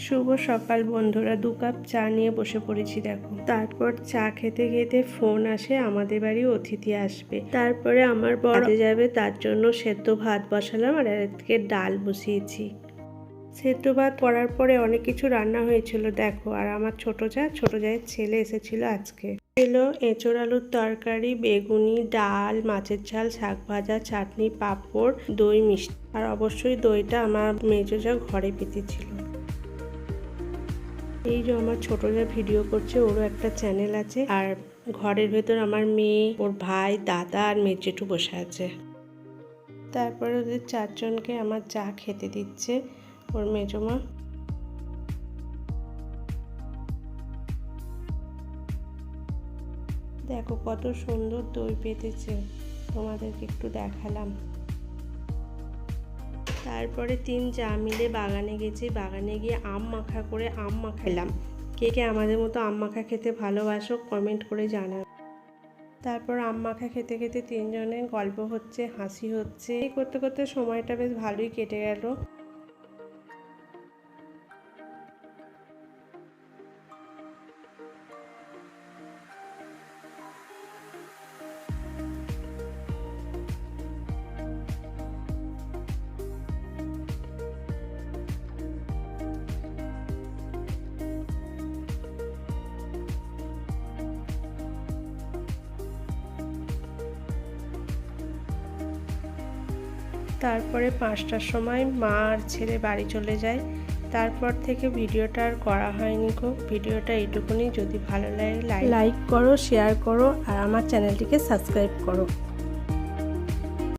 শুভ সকাল বন্ধুরা, দু কাপ চা নিয়ে বসে পড়েছি দেখো। তারপর চা খেতে খেতে ফোন আসে, আমাদের বাড়ি অতিথি আসবে। তারপরে আমার বড় যাবে, তার জন্য সেদ্ধ ভাত বসালাম আর আজকে ডাল বসিয়েছি। সেদ্ধ ভাত করার পরে অনেক কিছু রান্না হয়েছিল, দেখো। আর আমার ছোট যা, ছোট জায়ের ছেলে এসেছিল আজকে। ছিল এঁচড় আলুর তরকারি, বেগুনি, ডাল, মাছের ঝাল, শাক ভাজা, চাটনি, পাঁপড়, দই মিষ্টি। আর অবশ্যই দইটা আমার মেজো যা ঘরে পেতেছিল এই যে আমার ছোট যা ভিডিও করছে, ওরও একটা চ্যানেল আছে। আর ঘরের ভেতর আমার মেয়ে, ওর ভাই, দাদা আর মেয়ে জেঠু বসে আছে। তারপরে ওদের চারজনকে আমার চা খেতে দিচ্ছে ওর মেজমা। দেখো কত সুন্দর দই পেতেছে। তোমাদেরকে একটু দেখালাম। তারপরে তিন চা মিলে বাগানে গেছি। বাগানে গিয়ে আম মাখা করে আম মাখাইলাম। কে কে আমাদের মতো আম মাখা খেতে ভালোবাসো কমেন্ট করে জানা তারপর আম মাখা খেতে খেতে তিনজনের গল্প হচ্ছে, হাসি হচ্ছে। এই করতে করতে সময়টা বেশ ভালোই কেটে গেল। তারপরে পাঁচটার সময় মা আর ছেলে বাড়ি চলে যায়। তারপর থেকে ভিডিওটা আর করা হয়নি গো। ভিডিওটা এইটুকুনি। যদি ভালো লাগে লাইক করো শেয়ার করো, আর আমার চ্যানেলটিকে সাবস্ক্রাইব করো।